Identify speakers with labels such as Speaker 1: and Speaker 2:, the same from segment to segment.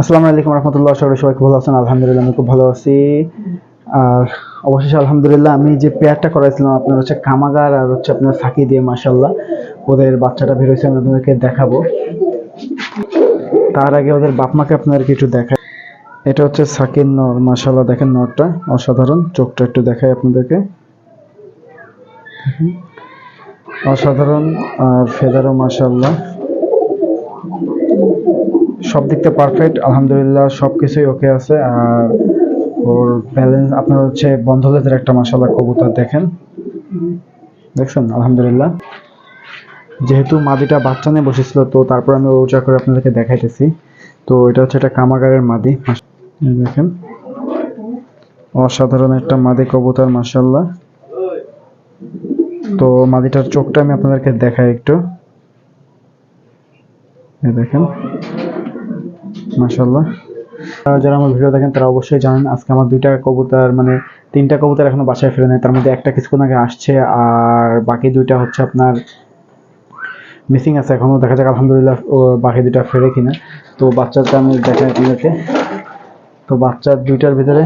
Speaker 1: আসসালামু আলাইকুম রহমতুল্লাহ সবাই সবাই ভালো আছেন। আলহামদুলিল্লাহ, আমি খুব ভালো আছি। আর অবশেষে আলহামদুলিল্লাহ আমি যে পেয়ারটা করাইছিলাম, আপনার হচ্ছে কামাগার আর হচ্ছে আপনার ফাঁকি দিয়ে মাসাল্লাহ ওদের বাচ্চাটা বেরোয়েছে আমি আপনাদেরকে দেখাবো। তার আগে ওদের বাপ মাকে আপনাদেরকে একটু দেখাই। এটা হচ্ছে সাকির নর মাসাল্লাহ দেখেন নরটা, অসাধারণ। চোখটা একটু দেখায় আপনাদেরকে। অসাধারণ আর ফেদারও মাসাল্লাহ সব দিক থেকে পারফেক্ট আলহামদুলিল্লাহ সব কিছুই ওকে আছে। আর ওর ব্যালেন্স আপনার হচ্ছে বন্ধ জাতের একটা মাসাল্লাহ কবুতর দেখেন। দেখছেন? আলহামদুলিল্লাহ। যেহেতু মাদিটা বাচ্চা নিয়ে বসেছিল, তো তারপর আমি ওটা করে আপনাদেরকে দেখাইতেছি। তো এটা হচ্ছে একটা কামাগারের মাদি দেখেন। অসাধারণ একটা মাদি কবুতর মাসাল্লাহ তো মাদিটার চোখটা আমি আপনাদেরকে দেখাই একটু। দেখেন। মাশাল্লাহ যারা আমার ভিডিও দেখেন, তারা অবশ্যই জানেন, আজকে আমার দুইটা কবুতর মানে তিনটা কবুতর এখনও বাসায় ফেরে নেই। তার মধ্যে একটা কিছুক্ষণ আগে আসছে, আর বাকি দুইটা হচ্ছে আপনার মিসিং আছে এখনও। দেখা যাক, আলহামদুলিল্লাহ বাকি দুইটা ফেরে কিনা। তো বাচ্চাটা আমি দেখাই আপনাদেরকে। তো বাচ্চার দুইটার ভিতরে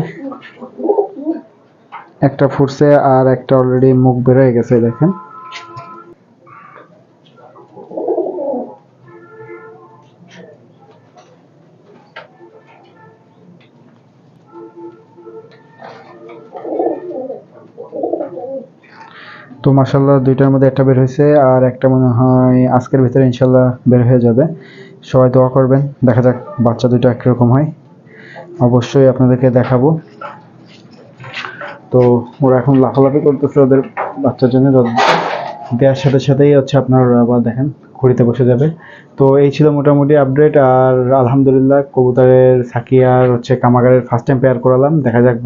Speaker 1: একটা ফুটছে, আর একটা অলরেডি মুখ বের হয়ে গেছে, দেখেন। তো মাসাল্লাহ দুইটার মধ্যে একটা বের হয়েছে আর একটা মনে হয় আজকের ভিতরে ইনশাল্লাহ বের হয়ে যাবে। সবাই দোয়া করবেন, দেখা যাক বাচ্চা দুটো একরকম হয়। অবশ্যই আপনাদেরকে দেখাবো। তো ওরা এখন লাফালাফি করতেছে ওদের বাচ্চার জন্য। দেওয়ার সাথে সাথেই হচ্ছে আপনার, আবার দেখেন। ঘুরিতে বসে যাবে। তো এই ছিল মোটামুটি আপডেট আর আলহামদুলিল্লাহ কবুতরের সাকিয়ার হচ্ছে কামাগারের ফার্স্ট টাইম পেয়ার করালাম। দেখা যাক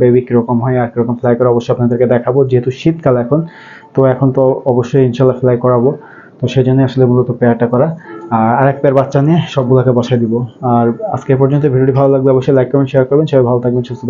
Speaker 1: বেবি কীরকম হয় আর কীরকম ফ্লাই করে, অবশ্যই আপনাদেরকে দেখাবো। যেহেতু শীতকাল এখন, তো এখন তো অবশ্যই ইনশাল্লাহ ফ্লাই করাবো। তো সেই জন্য আসলে মূলত পেয়ারটা করা। আর আরেক পেয়ার বাচ্চা নিয়ে সবগুলোকে বসাই দিব। আর আজকে পর্যন্ত ভিডিওটি ভালো লাগবে অবশ্যই লাইক করবেন শেয়ার করবেন। সবাই ভালো থাকবেন, সুস্থ